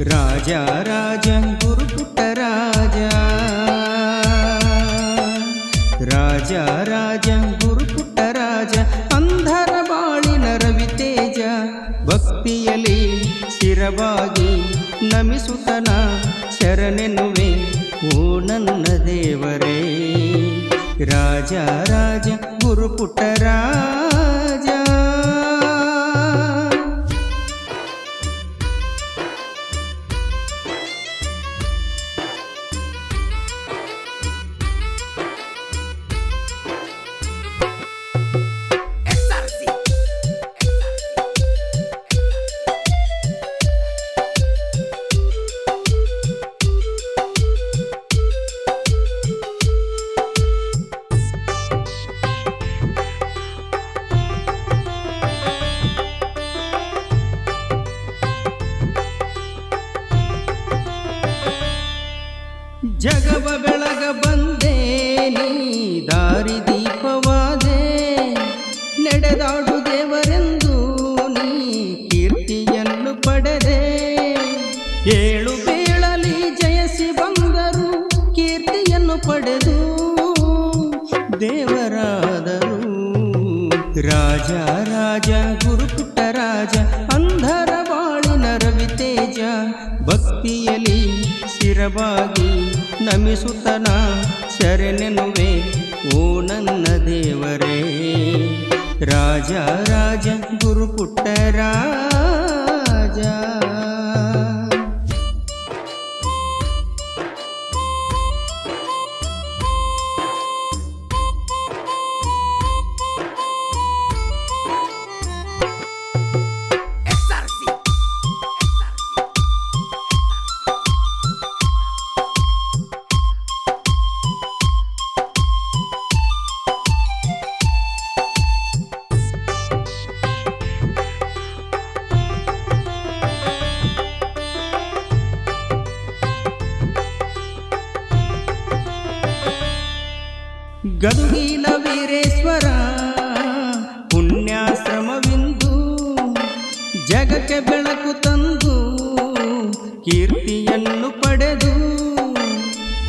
ರಾಜ ರಾಜಂ ಗುರುಪುಟ್ಟ ರಾಜ. ರಾಜ ರಾಜಂ ಗುರುಪುಟ್ಟ ರಾಜ, ಅಂಧರ ಬಾಳಿನ ರವಿತೇಜ ಭಕ್ತಿಯಲ್ಲಿ ಸ್ಥಿರವಾಗಿ ನಮಿಸುತ್ತನ ಶರಣೆನುವೆ ಓ ನನ್ನ ದೇವರೇ. ರಾಜ ರಾಜ ಗುರುಪುಟ್ಟ ರಾಜ. ಜಗವ ಬೆಳಗ ಬಂದೆ, ನೀ ದಾರಿ ದೀಪವಾದೆ. ನಡೆದಾಡು ದೇವರೆಂದು ನೀ ಕೀರ್ತಿಯನ್ನು ಪಡೆದೆ. ಏಳು ಬೀಳಲಿ ಜಯಸಿ ಬಂದರು, ಕೀರ್ತಿಯನ್ನು ಪಡೆದು. ದೇವರಾದರು, ರಾಜ ರಾಜ ಗುರುಪುಟ್ಟ ರಾಜ, ಅಂಧರ ಬಾಳಿನ ರವಿತೇಜ ಭಕ್ತಿಯಲಿ ಸ್ಥಿರವಾಗಿ ನಮಿಸುತ್ತನ ಶರಣೆನುವೆ ಓ ನನ್ನ ದೇವರೇ. ರಾಜ ರಾಜ ಗುರುಪುಟ್ಟ ರಾಜ. ಗದುಗಿನ ವೀರೇಶ್ವರ ಪುಣ್ಯಾಶ್ರಮವಿಂದು, ಜಗಕ್ಕೆ ಬೆಳಕು ತಂದು, ಕೀರ್ತಿಯನ್ನು ಪಡೆದು,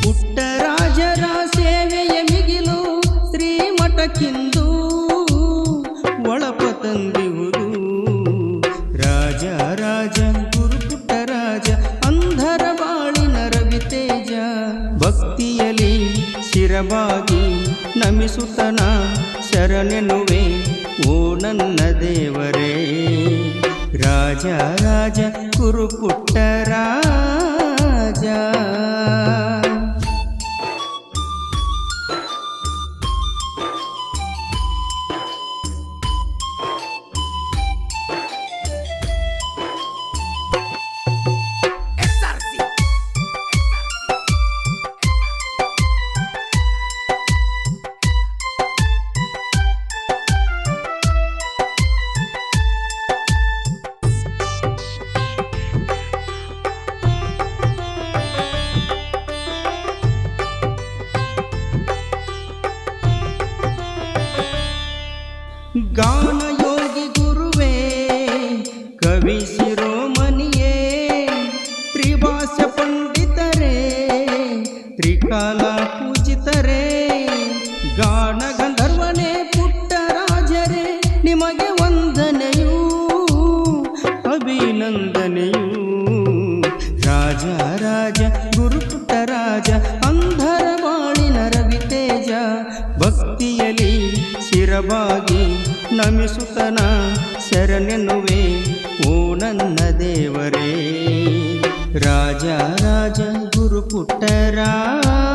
ಪುಟ್ಟರಾಜರ ಸೇವೆಯ ಮಿಗಿಲು ಶ್ರೀಮಠಕ್ಕಿಂದು ಒಳಪ ತಂದಿವುದು. ರಾಜ ರಾಜ ಗುರು ರಾಜ, ಅಂಧರ ಬಾಳಿನ ರವಿತೇಜ ಭಕ್ತಿಯಲಿ ಶಿರವಾಗಿ ನಮಿಸುತ್ತನ ಶರಣೆನುವೆ ಓ ನನ್ನ ದೇವರೇ ರಾಜ ರಾಜ ಗುರುಪುಟ್ಟ ರಾಜ ತ್ರಿಕಾಲ ಪೂಜಿತರೇ, ಗಾನ ಗಂಧರ್ವನೇ ಪುಟ್ಟರಾಜರೇ ನಿಮಗೆ ವಂದನೆಯೂ, ಅಭಿನಂದನೆಯೂ. ರಾಜ ರಾಜ ಗುರುಪುಟ್ಟ ರಾಜ, ಅಂಧರ ಬಾಳಿನ ರವಿತೇಜ ಭಕ್ತಿಯಲಿ ಶಿರಬಾಗಿ ನಮಿಸುತ್ತನ ಶರಣೆನ್ನುವೆ, ಓ ನನ್ನ ದೇವರೇ. ರಾಜ ರಾಜ ಗುರುಪುಟ್ಟ ರಾಜ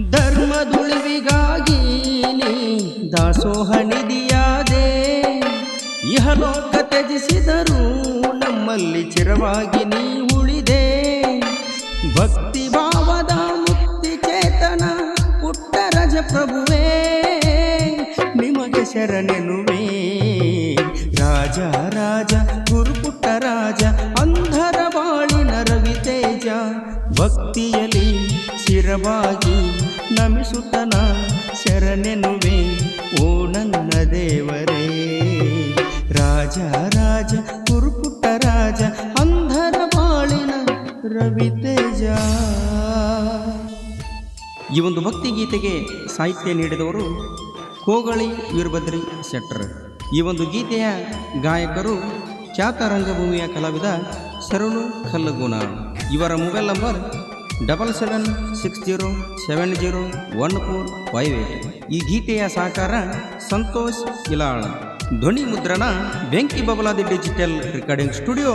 ಧರ್ಮದುಳಿವಿಗಾಗಿ ನೀ ದಾಸೋಹ ನಿಧಿಯಾದೆ ಇಹಲೋಕ ತ್ಯಜಿಸಿದರೂ ನಮ್ಮಲ್ಲಿ ಚಿರವಾಗಿ ನೀ ಉಳಿದೆ. ಭಕ್ತಿ ಭಾವದ ಮುಕ್ತಿ ಚೇತನ ಪುಟ್ಟ ರಜ ಪ್ರಭುವೇ ನಿಮಗೆ ಶರಣೆನುವೆ. ರಾಜ ರಾಜ ಗುರುಪುಟ್ಟ ರಾಜ, ಅಂಧರ ಬಾಳಿನ ರವಿತೇಜ ಭಕ್ತಿಯಲ್ಲಿ ಶಿರವಾಗಿ ನಮಿಸುತ್ತನ ಶರಣೆನುವೆ, ಓ ನನ್ನ ದೇವರೇ. ರಾಜ ರಾಜ ಕುರುಪುಟ್ಟ ರಾಜ, ಅಂಧರ ಬಾಳಿನ ರವಿತೇಜ ಈ ಒಂದು ಭಕ್ತಿ ಗೀತೆಗೆ ಸಾಹಿತ್ಯ ನೀಡಿದವರು ಕೋಗಳಿ ವೀರಭದ್ರಿ ಶೆಟ್ಟರ್. ಈ ಒಂದು ಗೀತೆಯ ಗಾಯಕರು ಖ್ಯಾತ ರಂಗಭೂಮಿಯ ಕಲಾವಿದ ಶರಣು ಕಲ್ಲಗುಣ ಇವರ mobile number double seven six zero seven zero one four five eight. ಈ ಗೀತೆಯ ಸಹಕಾರ ಸಂತೋಷ್ ಇಲಾಳ. ಧ್ವನಿ ಮುದ್ರಣ ಬೆಂಕಿ Babaladi digital recording studio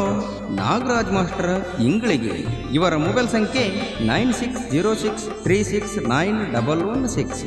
Nagaraj master ಇಂಗಳಿಗೆ ಇವರ ಮೊಬೈಲ್ ಸಂಖ್ಯೆ nine six zero six three six nine double one six.